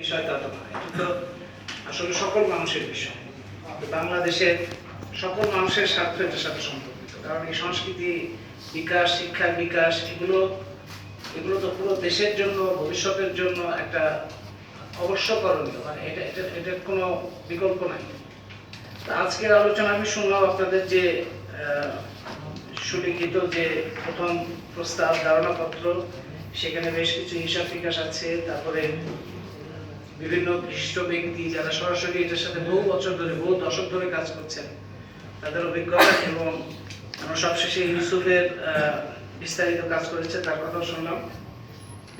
বিষয় তা তো নয় আসলে সকল মানুষের বিষয়। বাংলাদেশের সকল মানুষের স্বার্থ এটার সাথে সম্পর্কিত। কারণ এই সংস্কৃতি, বিকাশ, শিক্ষার বিকাশ, এগুলো এগুলো তো পুরো দেশের জন্য, ভবিষ্যতের জন্য একটা অবশ্য করণীয় মানে এটা এটা এটার কোনো বিকল্প নাই। তো আজকের আলোচনা আমি শুনলাম আপনাদের যে সুলিখিত যে প্রথম প্রস্তাব, ধারণাপত্র, সেখানে বেশ কিছু হিসাব বিকাশ আছে, তারপরে বিভিন্ন বিশিষ্ট ব্যক্তি যারা সরাসরি এটার সাথে বহু বছর ধরে, বহু দশক ধরে কাজ করছেন, তাদের অভিজ্ঞতা এবং সবশেষে ইউসুফের বিস্তারিত কাজ করেছে, তার কথাও শুনলাম।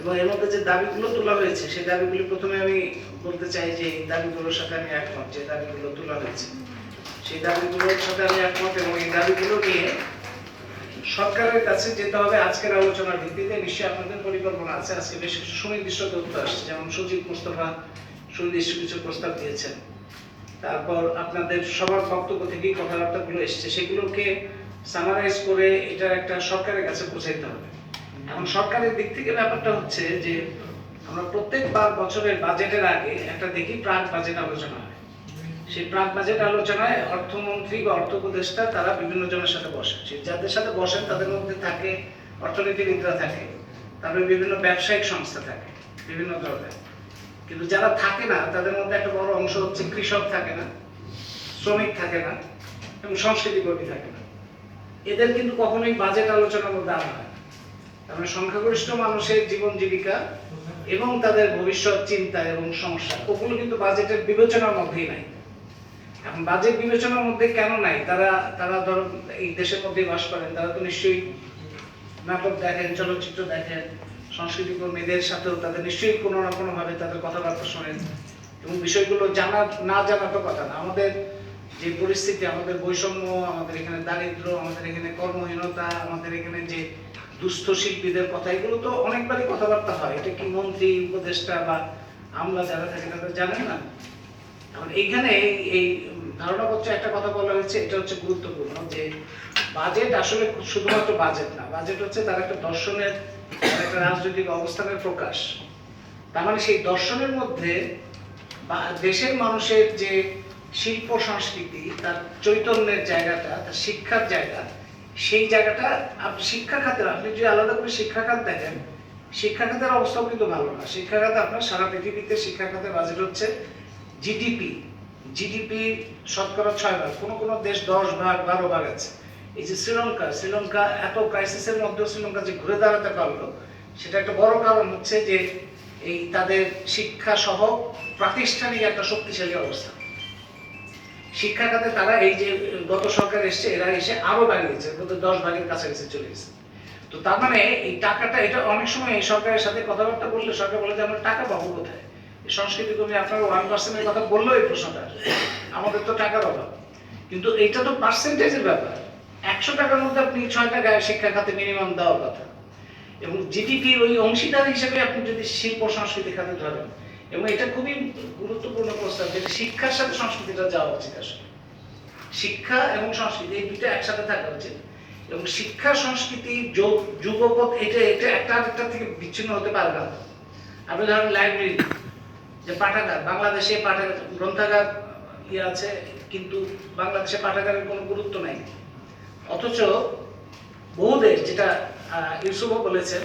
এবং এর মধ্যে যে দাবিগুলো তোলা হয়েছে, সেই দাবিগুলি প্রথমে আমি বলতে চাই যে এই দাবিগুলোর সাথে আমি একমত, যে দাবিগুলো তোলা হয়েছে। সেই দাবিগুলোর সাথে আমি একমত এবং এই দাবিগুলো নিয়ে সরকারের কাছে যেতে হবে আজকের আলোচনার ভিত্তিতে। নিশ্চয়ই আপনাদের পরিকল্পনা আছে। আজকে বেশ কিছু সুনির্দিষ্ট তথ্য আসছে। যেমন সচিব মুস্তফা সুনির্দিষ্ট কিছু প্রস্তাব দিয়েছেন। তারপর আপনাদের সবার বক্তব্য থেকেই কথাবার্তাগুলো এসছে। সেগুলোকে সামারাইজ করে এটার একটা সরকারের কাছে পৌঁছাইতে হবে। এখন সরকারের দিক থেকে ব্যাপারটা হচ্ছে যে, আমরা প্রত্যেকবার বছরের বাজেটের আগে একটা দেখি প্রাক বাজেট আলোচনা হয়। সেই প্রাক বাজেট আলোচনায় অর্থমন্ত্রী বা অর্থ উপদেষ্টা তারা বিভিন্ন জনের সাথে বসেন। সেই যাদের সাথে বসেন তাদের মধ্যে থাকে অর্থনীতিবিদরা থাকে, তারপরে বিভিন্ন ব্যবসায়িক সংস্থা থাকে, বিভিন্ন ধরনের। কিন্তু যারা থাকে না, তাদের মধ্যে একটা বড় অংশ হচ্ছে কৃষক থাকে না, শ্রমিক থাকে না, এবং সংস্কৃতি কর্মী থাকে না। এদের কিন্তু কখনোই বাজেট আলোচনার মধ্যে আনা হয় তার মানে সংখ্যাগরিষ্ঠ মানুষের জীবন জীবিকা এবং তাদের ভবিষ্যৎ চিন্তা এবং সমস্যা, ওগুলো কিন্তু বাজেটের বিবেচনার মধ্যেই নাই। বাজেট বিবেচনার মধ্যে কেন নাই? তারা তারা ধরো এই দেশের মধ্যে বাস করেন, তারা তো নিশ্চয়ই নাটক দেখেন, চলচ্চিত্র দেখেন সংস্কৃতি কর্মীদের সাথেও তাদের নিশ্চয়ই কোনো না কোনো ভাবে তাদের কথাবার্তা শোনেন। এবং বিষয়গুলো জানা, না জানা তো কথা না। আমাদের যে পরিস্থিতি, আমাদের বৈষম্য, আমাদের এখানে দারিদ্র, আমাদের এখানে কর্মহীনতা, আমাদের এখানে যে দুস্থ শিল্পীদের কথা, এগুলো তো অনেকবারই কথাবার্তা হয়। এটা কি মন্ত্রী, উপদেষ্টা বা আমলা যারা থাকে তাদের জানেন না। এখন এইখানে এই- ধারণাপত্রে একটা কথা বলা হয়েছে, এটা হচ্ছে গুরুত্বপূর্ণ যে বাজেট আসলে শুধুমাত্র বাজেট না বাজেট হচ্ছে তার একটা দর্শনের একটা রাজনৈতিক অবস্থানের প্রকাশ। তার মানে সেই দর্শনের মধ্যে দেশের মানুষের যে শিল্প সংস্কৃতি, তার চৈতন্যের জায়গাটা, তার শিক্ষার জায়গা, সেই জায়গাটা আপনি শিক্ষা খাতের, আপনি যদি আলাদা করে শিক্ষা খাত দেখেন, শিক্ষা খাতের অবস্থাও কিন্তু ভালো না। শিক্ষা খাতে আপনার সারা পৃথিবীতে শিক্ষা খাতের বাজেট হচ্ছে জিডিপি জিডিপি শতকরা ছয় ভাগ, কোনো কোনো দেশ দশ ভাগ, বারো ভাগ আছে। এই যে শ্রীলঙ্কা শ্রীলঙ্কা এত ক্রাইসিসের মধ্যেও শ্রীলঙ্কা যে ঘুরে দাঁড়াতে পারল, সেটা একটা বড় কারণ হচ্ছে যে এই তাদের শিক্ষা সহ প্রাতিষ্ঠানিক একটা শক্তিশালী অবস্থা। শিক্ষা খাতে তারা এই যে গত সরকার এসছে, এরা এসে আরও বাড়িয়েছে দশ ভাগের কাছাকাছি চলে গেছে। তো তার মানে এই টাকাটা, এটা অনেক সময় এই সরকারের সাথে কথাবার্তা বললে সরকার বলে যে, আমরা টাকা পাবো কোথায়? সংস্কৃতি কর্মী আপনারা ওয়ান পার্সেন্টের কথা বলল এই প্রশ্নটা। আমাদের তো টাকার অভাব। কিন্তু এটা তো পার্সেন্টেজের ব্যাপার। একশো টাকার মধ্যে আপনি ছয় টাকা শিক্ষা খাতে মিনিমাম দেওয়ার কথা। এবং জিডিপির ওই অংশীদার হিসেবে আপনি যদি শিল্প সংস্কৃতি খাতে ধরেন, এবং এটা খুবই গুরুত্বপূর্ণ প্রস্তাব যে শিক্ষার সাথে সংস্কৃতিটা যাওয়া উচিত আসলে। শিক্ষা এবং সংস্কৃতি এই দুটো একসাথে থাকা উচিত। এবং শিক্ষা, সংস্কৃতি যোগ- যুগপথ এটা এটা একটা আরেকটা থেকে বিচ্ছিন্ন হতে পারে না। আপনি ধরেন লাইব্রেরি যে পাঠাগার, বাংলাদেশে পাঠাগার, গ্রন্থাগার ইয়ে আছে, কিন্তু বাংলাদেশে পাঠাগারের কোনো গুরুত্ব নাই। অথচ বহু দেশ যেটা ইউসুফও বলেছেন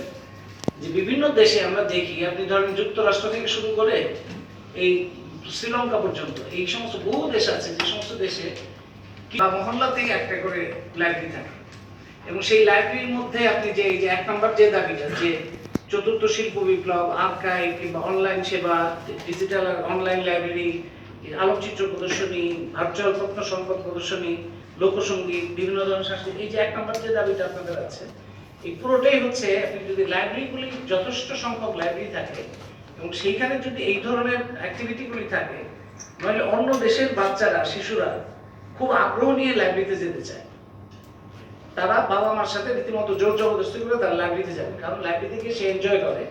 যে বিভিন্ন দেশে আমরা দেখি, আপনি ধরেন যুক্তরাষ্ট্র থেকে শুরু করে এই শ্রীলঙ্কা পর্যন্ত, এই সমস্ত বহু দেশ আছে যে সমস্ত দেশে বা মহল্লা থেকে একটা করে লাইব্রেরি থাকে। এবং সেই লাইব্রেরির মধ্যে আপনি যে, এই যে এক নম্বর যে দাবিটা, যে চতুর্থ শিল্প বিপ্লব আর্কাইভ কিংবা অনলাইন সেবা ডিজিটাল অনলাইন লাইব্রেরি আলোকচিত্র প্রদর্শনী ভার্চুয়াল প্রত্ন সম্পদ প্রদর্শনী, লোকসঙ্গীত, বিভিন্ন ধরনের সাংস্কৃতিক এই যে এক নম্বর যে দাবিটা আপনাদের আছে, এই পুরোটাই হচ্ছে আপনি যদি লাইব্রেরিগুলি যথেষ্ট সংখ্যক লাইব্রেরি থাকে এবং সেইখানে যদি এই ধরনের অ্যাক্টিভিটিগুলি থাকে নইলে অন্য দেশের বাচ্চারা, শিশুরা খুব আগ্রহ নিয়ে লাইব্রেরিতে যেতে চায়। তারা বাবা মার সাথে রীতিমতো জোর জবরদস্তি করে তারা লাইব্রেরিতে যাবে। কারণ লাইব্রেরিতে গিয়ে সে এনজয় করে।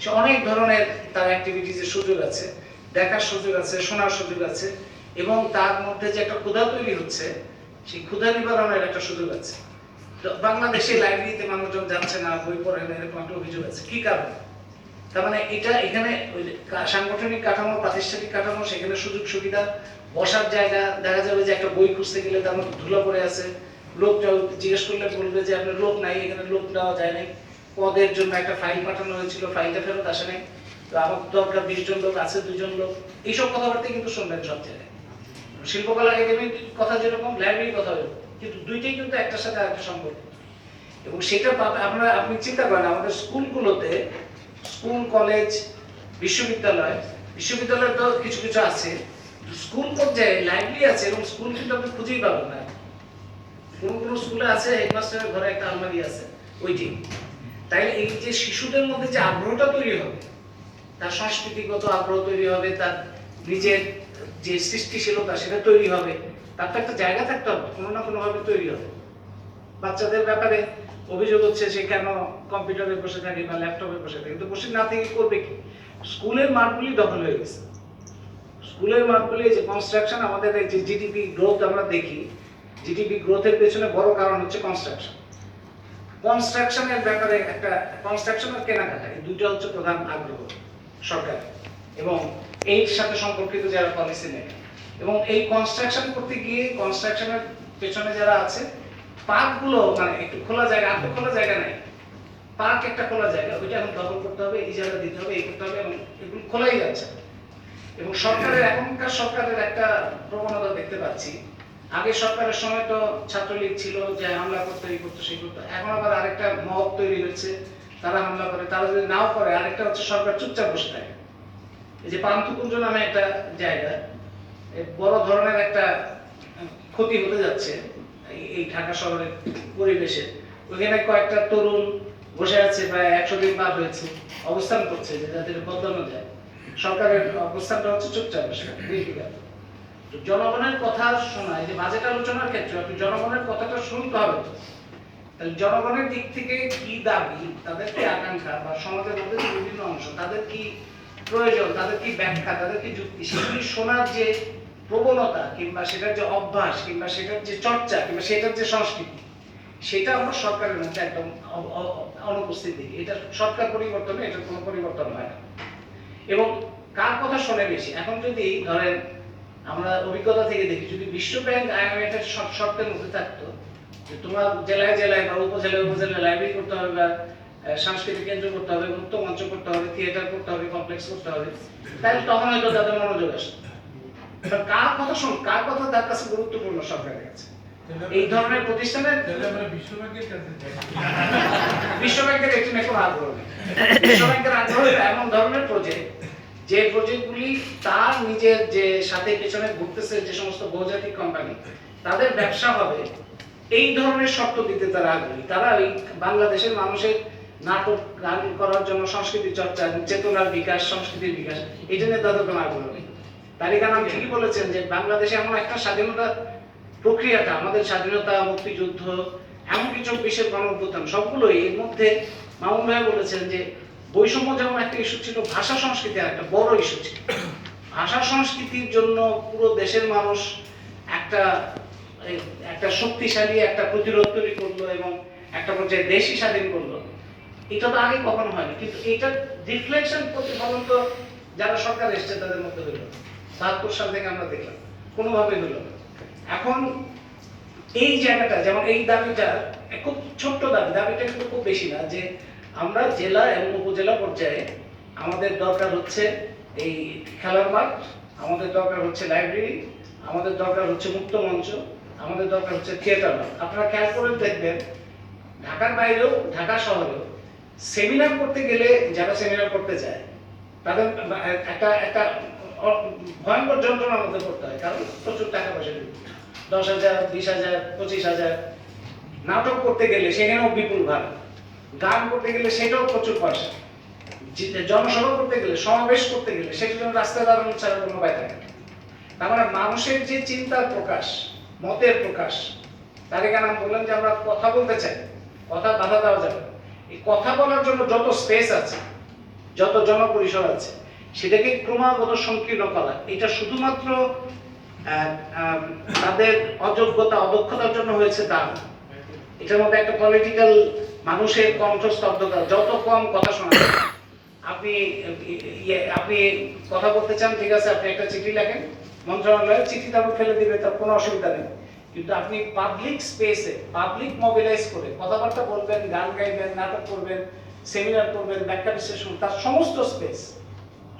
সে অনেক ধরনের তার অ্যাক্টিভিটিজের সুযোগ আছে। দেখার সুযোগ আছে, শোনার সুযোগ আছে। এবং তার মধ্যে যে একটা ক্ষুধা তৈরি হচ্ছে, সেই ক্ষুধা নিবারণের একটা সুযোগ আছে। বাংলাদেশে লাইব্রেরিতে মানুষজন যাচ্ছে না, বই পড়ে না, এরকম একটা অভিযোগ আছে। কি কারণ? তার মানে এটা এখানে সাংগঠনিক কাঠামো, প্রাতিষ্ঠানিক কাঠামো, সেখানে সুযোগ সুবিধা বসার জায়গা, দেখা যাবে যে একটা বই খুঁজতে গেলে তার মধ্যে ধুলো পড়ে আছে। লোকটা জিজ্ঞেস করলে বলবে যে আপনার লোক নাই, এখানে লোক দেওয়া যায় নাই। পদের জন্য একটা ফাইল পাঠানো হয়েছিল, ফাইলটা ফেরত আসে নাই। তো আমার দরকার বিশ জন লোক আছে, দুজন লোক। এইসব কথাবার্তা কিন্তু শুনবেন সব জায়গায়। শিল্পকলা একাডেমির কথা যেরকম লাইব্রেরির কথা এরকম কিন্তু দুইটাই কিন্তু একটার সাথে আরেকটা সম্পর্ক। এবং সেটা আমরা, আপনি চিন্তা করেন, আমাদের স্কুলগুলোতে স্কুল, কলেজ, বিশ্ববিদ্যালয় বিশ্ববিদ্যালয় তো কিছু কিছু আছে। স্কুল পর্যায়ে লাইব্রেরি আছে এবং স্কুল কিন্তু আপনি খুঁজেই পাবেন না। কোন কোন স্কুলে আছে হেডমাস্টারের ঘরে একটা আলমারি আছে, ওইটি। তাই এই যে শিশুদের মধ্যে যে আগ্রহটা তৈরি হবে, তার সংস্কৃতিগত আগ্রহ তৈরি হবে, তার নিজের যে সৃষ্টিশীলতা সেটা তৈরি হবে, তার তো একটা জায়গা থাকতে হবে, কোনো না কোনো ভাবে তৈরি হবে। বাচ্চাদের ব্যাপারে অভিযোগ হচ্ছে সে কেন কম্পিউটারে বসে থাকে বা ল্যাপটপে বসে থাকে, কিন্তু বসে না থেকে করবে কি? স্কুলের মাঠগুলি দখল হয়ে গেছে। স্কুলের মাঠগুলি যে কনস্ট্রাকশন আমাদের যে জিডিপি গ্রোথ আমরা দেখি জিডিপি গ্রোথের পেছনে বড় কারণ হচ্ছে কনস্ট্রাকশন কনস্ট্রাকশনের ব্যাপারে একটা কনস্ট্রাকশন আর কেনাকাটা, এই দুইটা হচ্ছে প্রধান আগ্রহ সরকার এবং এর সাথে সম্পর্কিত যারা পলিসি নেয়। এবং এই কনস্ট্রাকশন করতে গিয়ে কনস্ট্রাকশনের পেছনে যারা আছে পার্কগুলো মানে একটু খোলা জায়গা, আর খোলা জায়গা নাই। পার্ক একটা খোলা জায়গা, ওইটা এখন দখল করতে হবে ইজারা দিতে হবে, এই করতে হবে, এবং এগুলো খোলাই যাচ্ছে। এবং সরকারের, এখনকার সরকারের একটা প্রবণতা দেখতে পাচ্ছি আগে সরকারের সময় তো ছাত্রলীগ ছিল, যে হামলা করতে, এই করতো, সেই করতো। এখন আবার আরেকটা মহৎ তৈরি হচ্ছে তারা হামলা করে। তারা যদি নাও করে, আরেকটা হচ্ছে সরকার চুপচাপ বসে থাকে। এই যে পান্থকুঞ্জ নামে একটা জায়গা বড় ধরনের একটা ক্ষতি হতে যাচ্ছে এই- ঢাকা শহরের পরিবেশে। ওখানে কয়েকটা তরুণ বসে আছে, প্রায় একশো দিন পার হয়েছে, অবস্থান করছে, যে যাদের বদলানো যায়। সরকারের অবস্থানটা হচ্ছে চুপচাপ বসে দীর্ঘিকাল জনগণের কথা শোনা, এই যে বাজেট আলোচনার ক্ষেত্রে আপনি জনগণের কথাটা শুনতে হবে। তাহলে জনগণের দিক থেকে কি দাবি, তাদের কি আকাঙ্ক্ষা বা সমাজের মধ্যে বিভিন্ন অংশ, তাদের কি প্রয়োজন, তাদের কি ব্যাখ্যা, তাদের কি যুক্তি, সেগুলি শোনার যে প্রবণতা কিংবা সেটার যে অভ্যাস কিংবা সেটার যে চর্চা কিংবা সেটার যে সংস্কৃতি, সেটা আমরা সরকারের মধ্যে একদম অনুপস্থিত এটা সরকার পরিবর্তনে এটা কোনো পরিবর্তন হয় না। এবং কার কথা শোনে বেশি? এখন যদি ধরেন আমরা অভিজ্ঞতা থেকে দেখি যদি বিশ্ব ব্যাংক আইএমএফ এর শর্ত- শর্তের মধ্যে থাকতো যে তোমার জেলায় জেলায় বা উপজেলায় উপজেলায় লাইব্রেরি করতে হবে বা সাংস্কৃতিক কেন্দ্র করতে হবে মুক্ত মঞ্চ করতে হবে থিয়েটার করতে হবে কমপ্লেক্স করতে হবে তাহলে তখন হয়তো তাদের মনোযোগ আসতো। এবার কার কথা শুন কার কথা তার কাছে গুরুত্বপূর্ণ সরকারের কাছে এই ধরনের প্রতিষ্ঠানে বিশ্বব্যাংকের একটি কোনো আগ্রহ নেই বিশ্ব ব্যাংকের আগ্রহ। এমন ধরনের প্রজেক্ট যে প্রজেক্টগুলি তার নিজের যে সাথে পেছনে ঘুরতেছে যে সমস্ত বহুজাতিক কোম্পানি তাদের ব্যবসা হবে, এই ধরনের শর্ত দিতে তারা আগ্রহী। তারা ওই বাংলাদেশের মানুষের নাটক গান করার জন্য সংস্কৃতি চর্চা, চেতনার বিকাশ, সংস্কৃতির বিকাশ, এই জন্য তাদের কোনো আগ্রহ নেই। ঠিকই বলেছেন যে বাংলাদেশে এমন একটা স্বাধীনতা প্রক্রিয়াটা, আমাদের স্বাধীনতা, মুক্তিযুদ্ধ, এমনকি চব্বিশের গণ অভ্যুত্থান সবগুলোই এর মধ্যে মামুন ভাই বলেছেন যে বৈষম্য যেমন একটা ইস্যু ছিল, ভাষা সংস্কৃতি একটা বড় ইস্যু ছিল। ভাষা সংস্কৃতির জন্য পুরো দেশের মানুষ একটা একটা শক্তিশালী, একটা প্রতিরোধ তৈরি করল এবং একটা পর্যায়ে দেশই স্বাধীন করল। এটা তো আগে কখনো হয়নি, কিন্তু এটা রিফ্লেকশন প্রতিফলন তো যারা সরকার এসছে তাদের মধ্যে হইল বাহাত্তর সাল থেকে আমরা দেখলাম কোনোভাবে হইল না। এখন এই জায়গাটা, যেমন এই দাবিটা, খুব ছোট্ট দাবি, দাবিটা কিন্তু খুব বেশি না, যে আমরা জেলা এবং উপজেলা পর্যায়ে আমাদের দরকার হচ্ছে এই খেলার মাঠ, আমাদের দরকার হচ্ছে লাইব্রেরি আমাদের দরকার হচ্ছে মুক্ত মঞ্চ, আমাদের দরকার হচ্ছে থিয়েটার আপনারা খেয়াল করে দেখবেন, ঢাকার বাইরেও, ঢাকা শহরেও সেমিনার করতে গেলে যারা সেমিনার করতে চায় তাদের একটা একটা ভয়ঙ্কর যন্ত্রণার মধ্যে পড়তে হয়, কারণ প্রচুর টাকা পয়সা দশ হাজার, বিশ হাজার, পঁচিশ হাজার। নাটক করতে গেলে সেখানেও বিপুল ভাড়া। গান করতে গেলে সেটাও প্রচুর পয়সা জনসভা করতে গেলে, সমাবেশ করতে গেলে সেটার জন্য রাস্তায় দাঁড়ানো ছাড়া কোনো উপায় থাকে তার মানে মানুষের যে চিন্তার প্রকাশ, মতের প্রকাশ তারিকা নাম বললেন যে আমরা কথা বলতে চাই, কথা বাধা দেওয়া যাবে। এই কথা বলার জন্য যত স্পেস আছে, যত জনপরিসর আছে, সেটাকে ক্রমাগত সংকীর্ণ করা এটা শুধুমাত্র তাদের অযোগ্যতা, অদক্ষতার জন্য হয়েছে তা। এটার মধ্যে একটা পলিটিক্যাল মানুষের কণ্ঠস্তব্ধতা যত কম কথা শোনা আপনি ইয়ে, আপনি কথা বলতে চান ঠিক আছে আপনি একটা চিঠি লেখেন মন্ত্রণালয়ে চিঠি তারপর ফেলে দিবে তার কোনো অসুবিধা নেই। কিন্তু আপনি পাবলিক স্পেসে পাবলিক মোবিলাইজ করে কথাবার্তা বলবেন গান গাইবেন নাটক করবেন সেমিনার করবেন ব্যাখ্যা বিশ্লেষণ তার সমস্ত স্পেস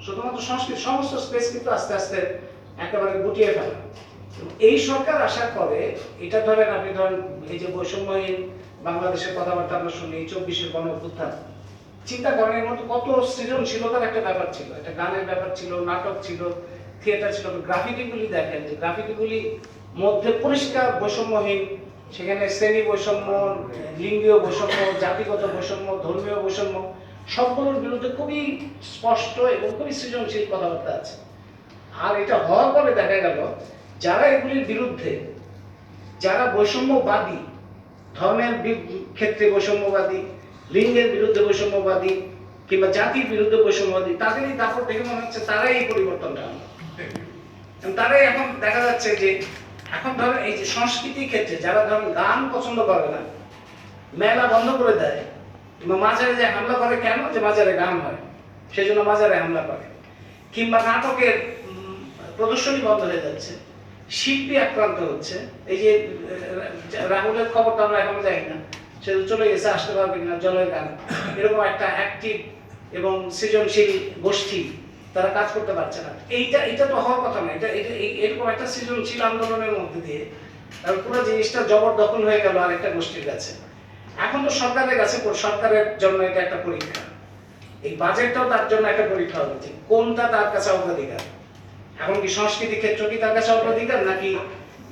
শুধুমাত্র সংস্কৃত সমস্ত স্পেস কিন্তু আস্তে আস্তে একেবারে গুটিয়ে ফেলা। এই সরকার আসার পরে, এটা ধরেন আপনি ধরেন এই যে বৈষম্যহীন বাংলাদেশের কথাবার্তা আমরা শুনি চব্বিশের গণ অভ্যুত্থান, চিন্তা করেন মধ্যে কত সৃজনশীলতার একটা ব্যাপার ছিল। একটা গানের ব্যাপার ছিল, নাটক ছিল থিয়েটার ছিল। গ্রাফিটিগুলি দেখেন যে গ্রাফিটিগুলি মধ্যে পরিষ্কার বৈষম্যহীন, সেখানে শ্রেণি বৈষম্য, লিঙ্গীয় বৈষম্য, জাতিগত বৈষম্য, ধর্মীয় বৈষম্য, সবগুলোর বিরুদ্ধে খুবই স্পষ্ট এবং খুবই সৃজনশীল কথাবার্তা আছে। আর এটা হওয়ার পরে দেখা গেল যারা এগুলির বিরুদ্ধে, যারা বৈষম্যবাদী, ধর্মের ক্ষেত্রে বৈষম্যবাদী, লিঙ্গের বিরুদ্ধে বৈষম্যবাদী কিংবা জাতির বিরুদ্ধে বৈষম্যবাদী, তাদেরই দাপট দেখে মনে হচ্ছে তারাই এই পরিবর্তনটা আনবে তারাই এখন দেখা যাচ্ছে যে, এখন ধরেন এই যে সংস্কৃতি ক্ষেত্রে যারা ধরেন গান পছন্দ করে না, মেলা বন্ধ করে দেয়, কিংবা মাজারে যে হামলা করে কেন যে মাজারে গান হয় সেই জন্য মাজারে হামলা করে, কিংবা নাটকের প্রদর্শনী বন্ধ হয়ে যাচ্ছে। শিল্পী আক্রান্ত হচ্ছে। এই যে রাহুলের খবরটা আমরা এখনও জানি না। সে চলে গেছে, আসতে পারবে কিনা, জলের গান। এরকম একটা অ্যাক্টিভ এবং সৃজনশীল গোষ্ঠী, তারা কাজ করতে পারছে না। এইটা এটা তো হওয়ার কথা না। এটা এরকম একটা সৃজনশীল আন্দোলনের মধ্যে দিয়ে পুরো জিনিসটা জবরদখল হয়ে গেল আরেকটা গোষ্ঠীর কাছে। এখন তো সরকারের কাছে, সরকারের জন্য এটা একটা পরীক্ষা। এই বাজেটটাও তার জন্য একটা পরীক্ষা হবে যে কোনটা তার কাছে অগ্রাধিকার? এখন কি সংস্কৃতি ক্ষেত্র কি তার কাছে অগ্রাধিকার? নাকি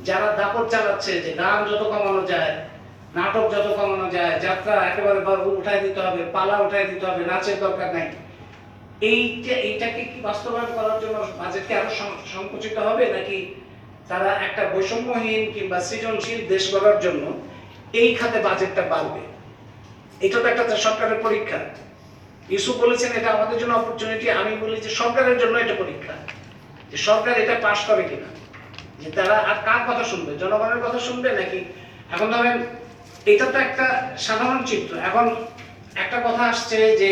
যারা দাপট চালাচ্ছে যে গান যত কমানো যায়, নাটক যত কমানো যায়, যাত্রা একেবারে উঠাই দিতে হবে, পালা উঠাই দিতে হবে, নাচের দরকার নাই। এইটা, এইটাকে কি বাস্তবায়ন করার জন্য বাজেটকে আরও সংকুচিত হবে? নাকি তারা একটা বৈষম্যহীন কিংবা সৃজনশীল দেশ গড়ার জন্য এই খাতে বাজেটটা বাড়বে? এটা তো একটা সরকারের পরীক্ষা। ইউসুফ বলেছেন, এটা আমাদের জন্য অপরচুনিটি আমি বলি যে সরকারের জন্য এটা পরীক্ষা। যে সরকার এটা পাশ করে কিনা? যে তারা আর কার কথা শুনবে? জনগণের কথা শুনবে নাকি? এখন ধরেন, এটা তো একটা সাধারণ চিত্র। এখন একটা কথা আসছে যে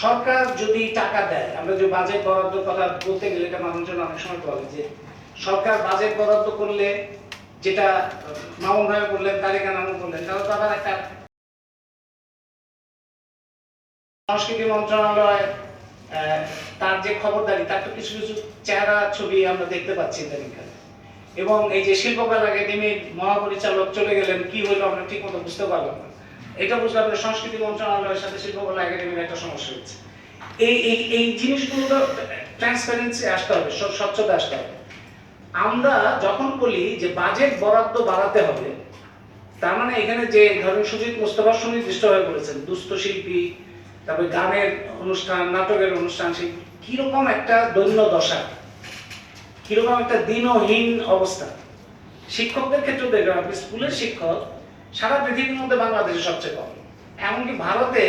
সরকার যদি টাকা দেয়, আমরা যে বাজেট বরাদ্দ কথা বলতে গেলে এটা মানুষজন অনেক সময় বলে যে সরকার বাজেট বরাদ্দ করলে যেটা মামুন ভাই বললেন, তারিকা নামও বললেন তাহলে তো আবার একটা সংস্কৃতি মন্ত্রণালয় তার যে খবরদারি, তার তো কিছু কিছু চেহারা ছবি আমরা দেখতে পাচ্ছি ইদানিংকালে এবং এই যে শিল্পকলা একাডেমির মহাপরিচালক চলে গেলেন, কি হলো আমরা ঠিক মতো বুঝতে পারলাম না। এটা বুঝলাম যে সংস্কৃতি মন্ত্রণালয়ের সাথে শিল্পকলা একাডেমির একটা সমস্যা হচ্ছে এই এই এই জিনিসগুলো ট্রান্সপারেন্সি আসতে হবে, স্ব- স্বচ্ছতা আসতে হবে। আমরা যখন বলি যে বাজেট বরাদ্দ বাড়াতে হবে, তার মানে এখানে যে ধরেন সুজিত মোস্তফা সুনির্দিষ্ট হয়ে পড়েছেন দুস্থ শিল্পী তারপরে গানের অনুষ্ঠান, নাটকের অনুষ্ঠান, সেই কীরকম একটা দৈন্য দশা কীরকম একটা দিনহীন অবস্থা। শিক্ষকদের ক্ষেত্রে দেখবেন আপনি স্কুলের শিক্ষক, সারা পৃথিবীর মধ্যে বাংলাদেশে সবচেয়ে কম। এমনকি ভারতে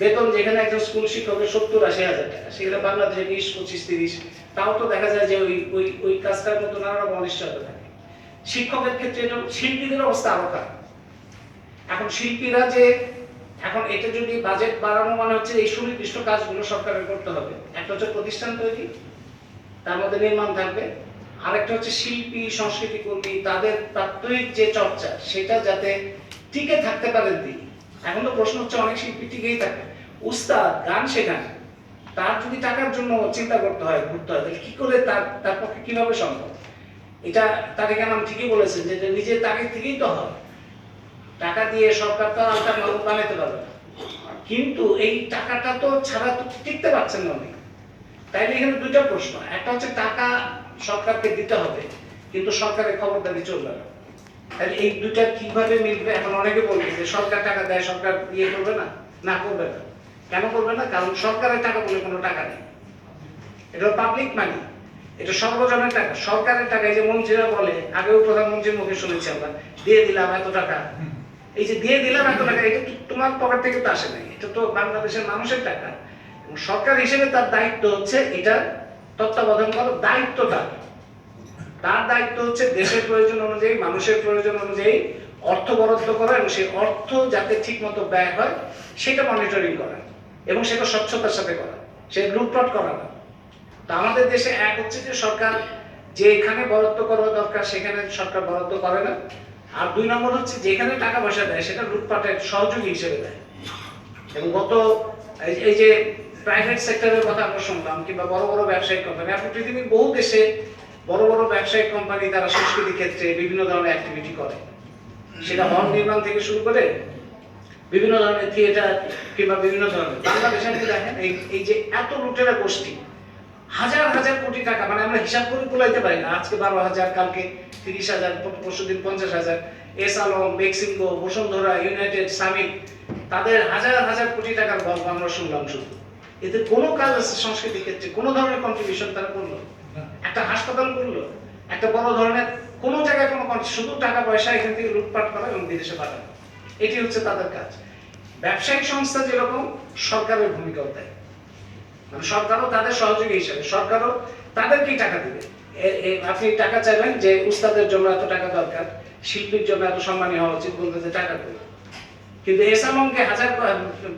বেতন যেখানে একজন স্কুল শিক্ষকের সত্তর আশি হাজার টাকা, সেখানে বাংলাদেশে বিশ, পঁচিশ, তিরিশ, তাও তো দেখা যায় যে ওই ওই ওই কাজটার মতো নানা রকম অনিশ্চয়তা থাকে। শিক্ষকের ক্ষেত্রে শিল্পীদের অবস্থা আরও খারাপ। এখন শিল্পীরা যে এখন এটা যদি বাজেট বাড়ানো মানে হচ্ছে এই সুনির্দিষ্ট কাজগুলো সরকারের করতে হবে। একটা হচ্ছে প্রতিষ্ঠান তৈরি, তার মধ্যে নির্মাণ থাকবে। আরেকটা হচ্ছে শিল্পী, সংস্কৃতি কর্মী, তাদের প্রাত্যহিক যে চর্চা, সেটা যাতে টিকে থাকতে পারেন তিনি এখন তো প্রশ্ন হচ্ছে অনেক শিল্পী টিকেই থাকে। উস্তাদ, গান শেখান, তার যদি টাকার জন্য চিন্তা করতে হয়, ঘুরতে হয়, তাহলে কি করে তার তার পক্ষে কীভাবে সম্ভব? এটা তারিকা নাম ঠিকই বলেছেন যে নিজের তারিখ থেকেই তো হয়। টাকা দিয়ে সরকার তো আলটা মানুষ বানাতে পারবে না। কিন্তু এই টাকাটা তো ছাড়া তো টিকতে পারছেন না অনেক। তাইলে এখানে দুটো প্রশ্ন। একটা হচ্ছে টাকা সরকারকে দিতে হবে, কিন্তু সরকারের খবরদারি চলবে না। তাহলে এই দুটা কীভাবে মিলবে? এখন অনেকে বলবে যে সরকার টাকা দেয়, সরকার ইয়ে করবে না না করবে না। কেন করবে না? কারণ সরকারের টাকা বলে কোনো টাকা নেই। এটা পাবলিক মানি এটা সর্বজনের টাকা। সরকারের টাকা এই যে মন্ত্রীরা বলে, আগেও প্রধানমন্ত্রীর মুখে শুনেছি আমরা, দিয়ে দিলাম এত টাকা। এই যে দিয়ে দিলাম এত টাকা, এটা তো তোমার পকেট থেকে তো আসে নাই। এটা তো বাংলাদেশের মানুষের টাকা। সরকার হিসেবে তার দায়িত্ব হচ্ছে এটা তত্ত্বাবধান করার দায়িত্বটা তার। দায়িত্ব হচ্ছে দেশের প্রয়োজন অনুযায়ী, মানুষের প্রয়োজন অনুযায়ী অর্থ বরাদ্দ করা এবং সেই অর্থ যাতে ঠিক মতো ব্যয় হয়, সেটা মনিটরিং করা এবং সেটা স্বচ্ছতার সাথে করা, সে লুটপাট করা না। তো আমাদের দেশে এক হচ্ছে যে সরকার যে এখানে বরাদ্দ করা দরকার, সেখানে সরকার বরাদ্দ করে না। আর দুই নম্বর হচ্ছে যেখানে টাকা পয়সা দেয়, সেটা লুটপাটের সহযোগী হিসেবে দেয়। এবং গত, এই- যে প্রাইভেট সেক্টরের কথা আমরা শুনলাম, কিংবা বড় বড় ব্যবসায়িক কোম্পানি আপনি পৃথিবীর বহু দেশে বড় বড় ব্যবসায়িক কোম্পানি তারা সংস্কৃতি ক্ষেত্রে বিভিন্ন ধরনের অ্যাক্টিভিটি করে। সেটা হল নির্মাণ থেকে শুরু করে বিভিন্ন ধরনের থিয়েটার কিংবা বিভিন্ন ধরনের। বাংলাদেশে দেখেন এই যে এত লুটেরা গোষ্ঠী হাজার হাজার কোটি টাকা মানে আমরা হিসাব করে কুলাইতে পারি না। আজকে বারো হাজার, কালকে তিরিশ হাজার পরশু দিন পঞ্চাশ হাজার। S Alam, Mexico, Bashundhara, United Summit তাদের হাজার হাজার কোটি টাকার গল্প আমরা শুনলাম শুধু। এতে কোনো কাজ আছে সংস্কৃতি ক্ষেত্রে? কোনো ধরনের কন্ট্রিবিউশন তারা করল? একটা হাসপাতাল করল? একটা বড় ধরনের কোনো জায়গায় কোনো শুধু টাকা পয়সা এখান থেকে লুটপাট করা এবং বিদেশে পাঠানো। এটি হচ্ছে তাদের কাজ। ব্যবসায়িক সংস্থা যেরকম, সরকারের ভূমিকাও তাই। মানে সরকারও তাদের সহযোগী হিসেবে, সরকারও তাদেরকেই টাকা দিবে। আপনি টাকা চাইবেন যে উস্তাদের জন্য এত টাকা দরকার, শিল্পীর জন্য এত সম্মানী হওয়া উচিত বলতে যে টাকা দেবে। কিন্তু এসামকে হাজার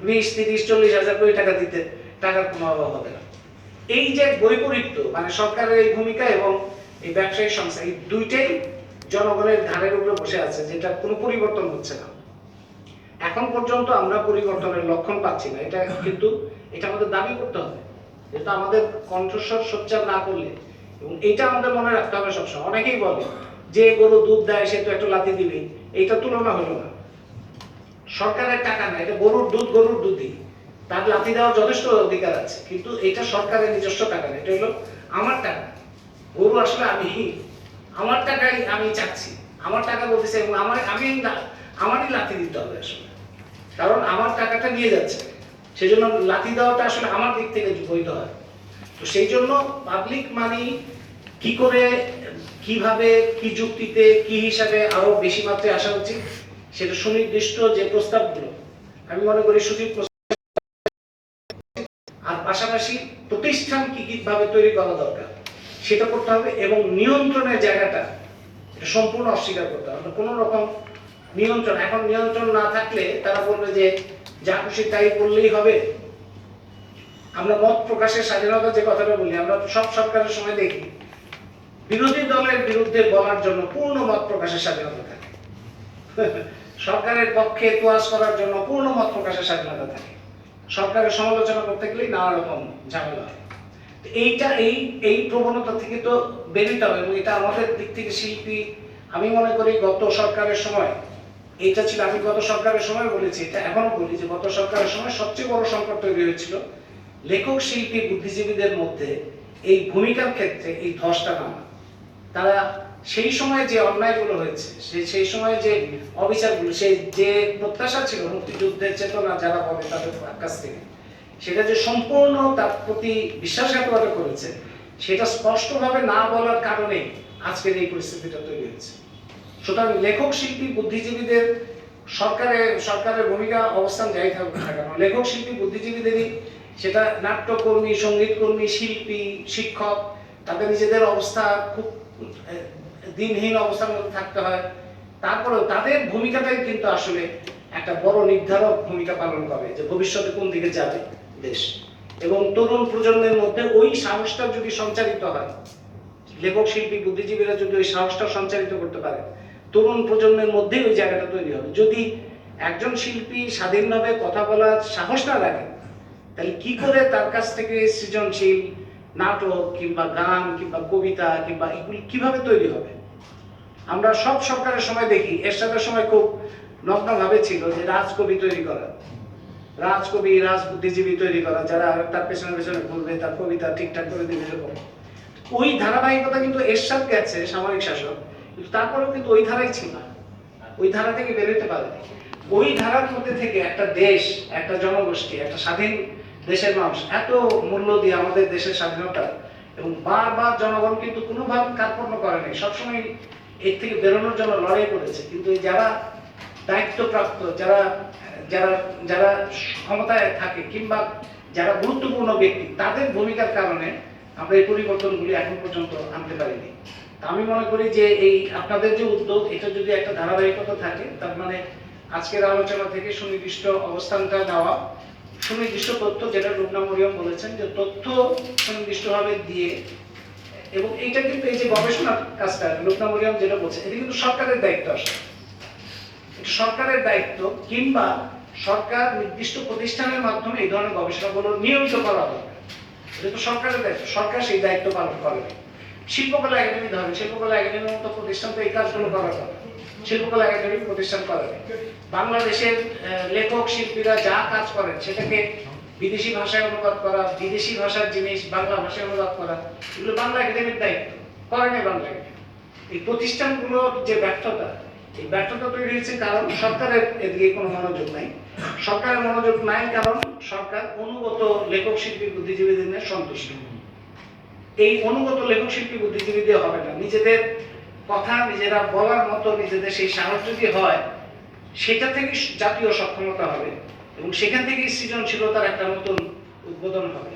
বিশ, তিরিশ, চল্লিশ হাজার কোটি টাকা দিতে টাকার কোনো অভাব হবে না। এই যে বৈপরীত্য মানে সরকারের এই ভূমিকা এবং এই ব্যবসায়িক সংস্থা, এই দুইটাই জনগণের ঘাড়ের উপরে বসে আছে, যেটা কোনো পরিবর্তন হচ্ছে না। এখন পর্যন্ত আমরা পরিবর্তনের লক্ষণ পাচ্ছি না। এটা কিন্তু এটা আমাদের দাবি করতে হবে। এটা আমাদের কণ্ঠস্বর সোচ্চার না করলে এবং এইটা আমাদের মনে রাখতে হবে সবসময়। অনেকেই বলে যে গরু দুধ দেয়, সে তো একটু লাথি দিবে। এইটা তুলনা হলো না। সরকারের টাকা না, এটা গরুর দুধ, গরুর দুধই। তার লাথি দেওয়ার যথেষ্ট অধিকার আছে, কিন্তু এটা সরকারের নিজস্ব টাকা না। এটা হলো আমার টাকা। গরু আসলে আমি, আমার টাকাই আমি চাচ্ছি। আমার টাকা বলতেছে এবং আমার আমি আমারই লাথি দিতে হবে আসলে। কারণ আমার টাকাটা নিয়ে যাচ্ছে। সেজন্য লাথি দেওয়াটা আসলে আমার দিক থেকে বৈধ হয়। তো সেই জন্য পাবলিক মানি কি করে, কীভাবে, কি যুক্তিতে, কি হিসাবে আরও বেশি মাত্রায় আসা উচিত, সেটা সুনির্দিষ্ট যে প্রস্তাবগুলো, আমি মনে করি প্রস্তাব আর পাশাপাশি প্রতিষ্ঠান কি কি ভাবে তৈরি করা দরকার, সেটা করতে হবে এবং নিয়ন্ত্রণের জায়গাটা সম্পূর্ণ অস্বীকার করতে হবে। কোনো রকম নিয়ন্ত্রণ। এখন নিয়ন্ত্রণ না থাকলে তারা বলবে যে, যা খুশি তাই করলেই হবে। আমরা মত প্রকাশের স্বাধীনতা যে কথাটা বলি, আমরা সব সরকারের সময় দেখি, বিরোধী দলের বিরুদ্ধে বলার জন্য পূর্ণ মত প্রকাশের স্বাধীনতা থাকে। সরকারের পক্ষে তোয়াজ করার জন্য পূর্ণ মত প্রকাশের স্বাধীনতা থাকে। সরকারের সমালোচনা করতে গেলেই নানা রকম ঝামেলা হয়। এইটা, এই এই প্রবণতা থেকে তো বেরোতে হবে এবং এটা আমাদের দিক থেকে শিল্পী, আমি মনে করি গত সরকারের সময় এইটা ছিল, আমি গত সরকারের সময় বলেছি, এটা এখনও বলি যে গত সরকারের সময় সবচেয়ে বড় সংকট তৈরি হয়েছিল। লেখক, শিল্পী, বুদ্ধিজীবীদের মধ্যে এই ভূমিকার ক্ষেত্রে এই ধসটা নামা। তারা সেই সময় যে অন্যায়গুলো হয়েছে সেই সেই সময় যে অবিচারগুলো সেই যে প্রত্যাশা ছিল মুক্তিযুদ্ধের চেতনা যারা বলে তাদের কাছ থেকে, সেটা যে সম্পূর্ণ তার প্রতি বিশ্বাসঘাতকতা করেছে, সেটা স্পষ্টভাবে না বলার কারণেই আজকের এই পরিস্থিতিটা তৈরি হয়েছে। সুতরাং লেখক, শিল্পী, বুদ্ধিজীবীদের সরকারের সরকারের ভূমিকা, অবস্থান যাই থাকুক না কেন, লেখক, শিল্পী, বুদ্ধিজীবীদেরই সেটা নাট্যকর্মী, সঙ্গীতকর্মী, শিল্পী, শিক্ষক, তাদের নিজেদের অবস্থা খুব দিনহীন অবস্থার মধ্যে থাকতে হয়। তারপরেও তাদের ভূমিকাটাই কিন্তু আসলে একটা বড় নির্ধারক ভূমিকা পালন করে যে ভবিষ্যতে কোন দিকে যাবে দেশ। এবং তরুণ প্রজন্মের মধ্যে ওই সাহসটা যদি সঞ্চারিত হয়, লেখক, শিল্পী, বুদ্ধিজীবীরা যদি ওই সাহসটা সঞ্চারিত করতে পারে তরুণ প্রজন্মের মধ্যেই ওই জায়গাটা তৈরি হবে। যদি একজন শিল্পী স্বাধীনভাবে কথা বলার সাহস না রাখে, তাহলে কি করে তার কাছ থেকে সৃজনশীল নাটক কিংবা গান কিংবা কবিতা কিংবা এগুলি কীভাবে তৈরি হবে? আমরা সব সরকারের সময় দেখি, এরশাদের সময় খুব নগ্নভাবে ছিল যে রাজকবি তৈরি করা। রাজকবি রাজ বুদ্ধিজীবী তৈরি করা, যারা তার পেছনে পেছনে ঘুরবে, তার কবিতা ঠিকঠাক করে দেবে, এরকম। ওই ধারাবাহিকতা কিন্তু এরশাদ গেছে সামরিক শাসক। তারপরেও কিন্তু ওই ধারাই ছিল। ওই ধারা থেকে বেরোতে পারেনি ওই ধারার মধ্যে থেকে একটা দেশ, একটা জনগোষ্ঠী, একটা স্বাধীন দেশের মানুষ এত মূল্য দিয়ে আমাদের দেশের স্বাধীনতা এবং বারবার জনগণ কিন্তু কোনোভাবে কার্পণ্য করেনি সবসময় এর থেকে বেরোনোর জন্য লড়াই করেছে। কিন্তু যারা দায়িত্বপ্রাপ্ত, যারা যারা যারা ক্ষমতায় থাকে কিংবা যারা গুরুত্বপূর্ণ ব্যক্তি, তাদের ভূমিকার কারণে আমরা এই পরিবর্তনগুলি এখন পর্যন্ত আনতে পারিনি। আমি মনে করি যে এই আপনাদের যে উদ্যোগ, এটা যদি একটা ধারাবাহিকতা থাকে, তার মানে আজকের আলোচনা থেকে সুনির্দিষ্ট অবস্থানটা নেওয়া, সুনির্দিষ্ট তথ্য যেটা রূপনা মরিয়ম বলেছেন, যে তথ্য সুনির্দিষ্টভাবে দিয়ে, এবং এইটা কিন্তু এই যে গবেষণার কাজটা, রূপনা মরিয়ম যেটা বলছে এটা কিন্তু সরকারের দায়িত্ব আসে সরকারের দায়িত্ব, কিংবা সরকার নির্দিষ্ট প্রতিষ্ঠানের মাধ্যমে এই ধরনের গবেষণাগুলো নিয়মিত করা দরকার এটা তো সরকারের দায়িত্ব, সরকার সেই দায়িত্ব পালন করে। শিল্পকলা একাডেমি ধরেন শিল্পকলা একাডেমির মতো প্রতিষ্ঠান তো এই কাজগুলো করা কথা। শিল্পকলা একাডেমি প্রতিষ্ঠান করা। বাংলাদেশের লেখক, শিল্পীরা যা কাজ করেন সেটাকে বিদেশি ভাষায় অনুবাদ করা, বিদেশি ভাষার জিনিস, বাংলা ভাষায় অনুবাদ করা, এগুলো বাংলা একাডেমির দায়িত্ব। করে না বাংলা এই প্রতিষ্ঠানগুলোর যে ব্যর্থতা, এই ব্যর্থতা তৈরি হয়েছে কারণ সরকারের এদিকে কোনো মনোযোগ নাই। সরকারের মনোযোগ নাই কারণ সরকার অনুগত লেখক, শিল্পী, বুদ্ধিজীবীদের নিয়ে সন্তুষ্ট। এই অনুগত লেখক শিল্পী বুদ্ধিজীবী দিয়ে হবে না। নিজেদের কথা, নিজেরা বলার মতো, নিজেদের সেই সাহস যদি হয়, সেটা থেকে জাতীয় সক্ষমতা হবে এবং সেখান থেকে সৃজনশীলতার একটা নতুন উদ্বোধন হবে।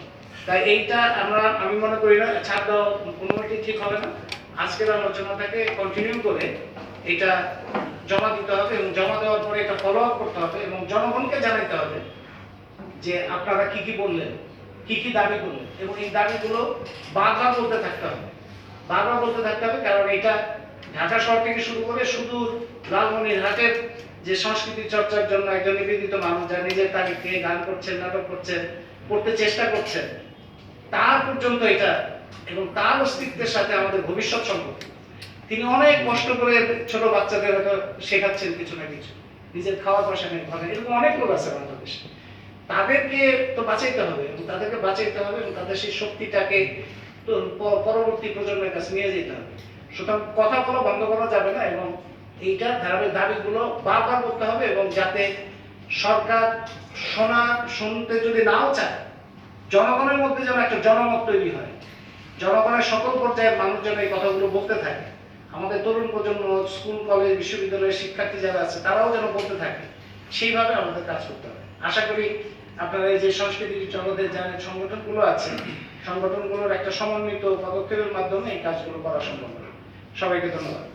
তাই এইটা আমরা, আমি মনে করি না, ছাড় দেওয়া কোনোটি ঠিক হবে না। আজকের আলোচনাটাকে কন্টিনিউ করে এটা জমা দিতে হবে এবং জমা দেওয়ার পরে এটা ফলো আপ করতে হবে এবং জনগণকে জানাতে হবে যে আপনারা কি কি বললেন। কি কি দাবি করলেন এবং এই দাবিগুলো বারবার বলতে থাকতে হবে। বারবার বলতে থাকতে হবে, কারণ এটা ঢাকা শহর থেকে শুরু করে সুদূর লালমনিরহাটের যে সংস্কৃতি চর্চার জন্য একজন নিবেদিত মানুষ যা নিজের তারিখে গান করছেন, নাটক করছেন, করতে চেষ্টা করছেন, তার পর্যন্ত এটা এবং তার অস্তিত্বের সাথে আমাদের ভবিষ্যৎ সম্পর্ক। তিনি অনেক কষ্ট করে ছোট বাচ্চাদের হয়তো শেখাচ্ছেন কিছু না কিছু। নিজের খাওয়ার পয়সা নেই ঘরে, এরকম অনেক লোক আছে বাংলাদেশে। তাদেরকে তো বাঁচাইতে হবে, এবং তাদেরকে বাঁচাইতে হবে এবং তাদের সেই শক্তিটাকে পরবর্তী প্রজন্মের কাছে নিয়ে যেতে হবে। সুতরাং কথা বলা বন্ধ করা যাবে না, এবং এইটা ধারাবাহিক দাবিগুলো বারবার করতে হবে, এবং যাতে সরকার শোনা, শুনতে যদি নাও চায়, জনগণের মধ্যে যেন একটা জনমত তৈরি হয়। জনগণের সকল পর্যায়ের মানুষ যেন এই কথাগুলো বলতে থাকে। আমাদের তরুণ প্রজন্ম, স্কুল, কলেজ, বিশ্ববিদ্যালয়ের শিক্ষার্থী যারা আছে, তারাও যেন বলতে থাকে। সেইভাবে আমাদের কাজ করতে হবে। আশা করি আপনারা এই যে সংস্কৃতি জগতের যে সংগঠনগুলো আছে, সংগঠনগুলোর একটা সমন্বিত পদক্ষেপের মাধ্যমে এই কাজগুলো করা সম্ভব সবাইকে ধন্যবাদ।